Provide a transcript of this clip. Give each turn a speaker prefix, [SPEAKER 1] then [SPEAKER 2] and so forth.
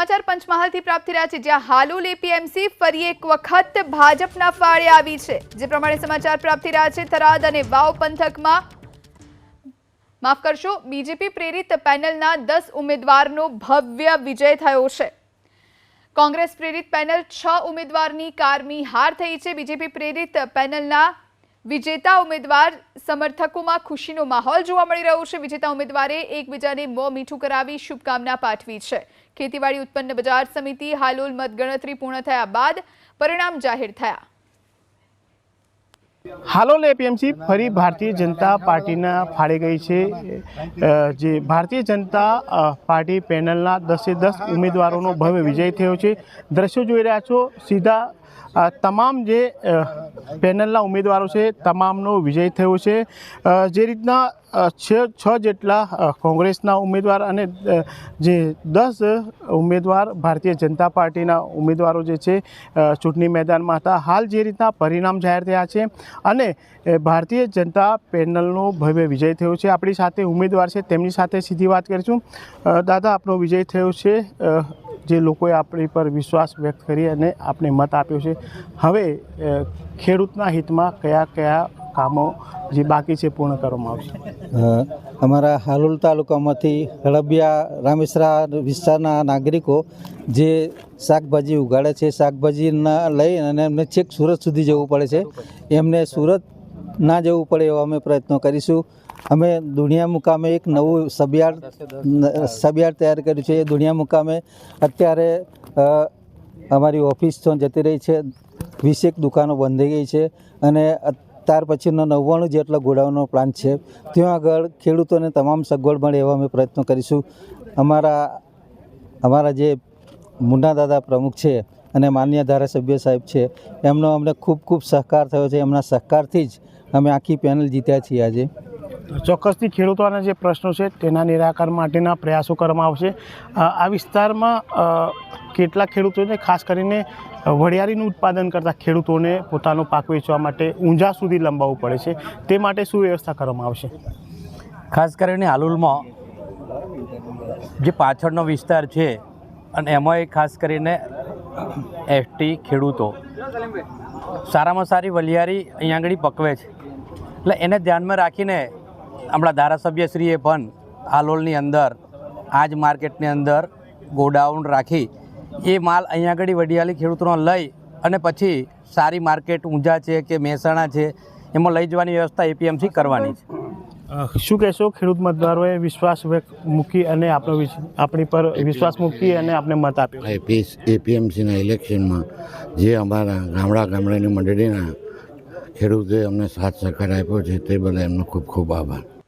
[SPEAKER 1] સમાચાર પંચમહાલથી પ્રાપ્ત રહ્યા છે, જ્યાં હાલોલ એપીએમસી ફરી એક વખત ભાજપના ફાળે આવી છે. જે પ્રમાણે સમાચાર પ્રાપ્ત રહ્યા છે, થરાદ અને વાવ પંથકમાં. માફ કરશો, બીજેપી પ્રેરિત પેનલના દસ ઉમેદવારનો ભવ્ય વિજય થયો છે. કોંગ્રેસ પ્રેરિત પેનલ છ ઉમેદવારની કારમી હાર થઈ છે. બીજેપી પ્રેરિત પેનલના વિજેતા ઉમેદવાર સમર્થકોમાં ખુશીનો માહોલ જોવા મળી રહ્યો છે. વિજેતા ઉમેદવારે એકબીજાને મોં મીઠું કરાવી શુભકામના પાઠવી છે. ખેતીવાડી ઉત્પન્ન બજાર સમિતિ હાલોલ મતગણતરી પૂર્ણ થયા બાદ પરિણામ જાહેર થયા.
[SPEAKER 2] હાલોલ એપીએમસી ફરી ભારતીય જનતા પાર્ટીના ફાળે ગઈ છે. જે ભારતીય જનતા પાર્ટી પેનલના દસે દસ ઉમેદવારોનો ભવ્ય વિજય થયો છે. દ્રશ્યો જોઈ રહ્યા છો. સીધા તમામ જે પેનલના ઉમેદવારો છે, તમામનો વિજય થયો છે. જે રીતના છ છ જેટલા કોંગ્રેસના ઉમેદવાર અને જે દસ ઉમેદવાર ભારતીય જનતા પાર્ટીના ઉમેદવારો જે છે ચૂંટણી મેદાનમાં હતા, હાલ જે રીતના પરિણામ જાહેર થયા છે અને ભારતીય જનતા પેનલનો ભવ્ય વિજય થયો છે. આપણી સાથે ઉમેદવાર છે, તેમની સાથે સીધી વાત કરીશું. દાદા, આપનો વિજય થયો છે. જે લોકોએ આપણી પર વિશ્વાસ વ્યક્ત કરી અને આપણે મત આપ્યો છે. હવે ખેડૂતના હિતમાં કયા કયા કામો જે બાકી છે પૂર્ણ કરવામાં આવશે?
[SPEAKER 3] અમારા હાલોલ તાલુકામાંથી હળબિયા રામેશ્વરા વિસ્તારના નાગરિકો જે શાકભાજી ઉગાડે છે, શાકભાજીના લઈ અને એમને છેક સુરત સુધી જવું પડે છે. એમને સુરત ના જવું પડે એવા અમે પ્રયત્નો કરીશું. અમે દુનિયા મુકામે એક નવું સબિયાર સબિયાર તૈયાર કર્યું છે. એ દુનિયા મુકામે અત્યારે અમારી ઓફિસ તો જતી રહી છે. વીસેક દુકાનો બંધ થઈ ગઈ છે અને ત્યાર પછીનો નવ્વાણું જેટલો ગોડાઉનનો પ્લાન્ટ છે. ત્યાં આગળ ખેડૂતોને તમામ સગવડ મળે એવા અમે પ્રયત્નો કરીશું. અમારા અમારા જે મુન્ના દાદા પ્રમુખ છે અને માન્ય ધારાસભ્ય સાહેબ છે, એમનો અમને ખૂબ ખૂબ સહકાર થયો છે. એમના સહકારથી જ અમે આખી પેનલ જીત્યા છીએ આજે.
[SPEAKER 2] ચોક્કસથી ખેડૂતોના જે પ્રશ્નો છે તેના નિરાકરણ માટેના પ્રયાસો કરવામાં આવશે. આ વિસ્તારમાં કેટલાક ખેડૂતોને ખાસ કરીને વરિયાળીનું ઉત્પાદન કરતા ખેડૂતોને પોતાનો પાક વેચવા માટે ઊંઝા સુધી લંબાવવું પડે છે. તે માટે શું વ્યવસ્થા કરવામાં આવશે?
[SPEAKER 4] ખાસ કરીને હાલુલમાં જે પાછળનો વિસ્તાર છે અને એમાંય ખાસ કરીને એસટી ખેડૂતો સારામાં સારી વલિયારી અહીંયા આગળ પકવે છે. એટલે એને ધ્યાનમાં રાખીને આપણા ધારાસભ્યશ્રીએ પણ હાલોલની અંદર આ જ માર્કેટની અંદર ગોડાઉન રાખી એ માલ અહીંયા આગળ વડિયાળી ખેડૂતોનો લઈ અને પછી સારી માર્કેટ ઊંઝા છે કે મહેસાણા છે એમાં લઈ જવાની વ્યવસ્થા એપીએમસી કરવાની છે.
[SPEAKER 2] શું કહેશો ખેડૂત મતદારોએ વિશ્વાસ મૂકી અને આપણો આપણી પર વિશ્વાસ મૂકી અને આપણે મત આપ્યો?
[SPEAKER 5] એપીએસ એપીએમસીના ઇલેક્શનમાં જે અમારા ગામડા ગામડાની મંડળીના ખેડૂતોએ અમને સાથ સહકાર આપ્યો છે તે બદલ એમનો ખૂબ ખૂબ આભાર.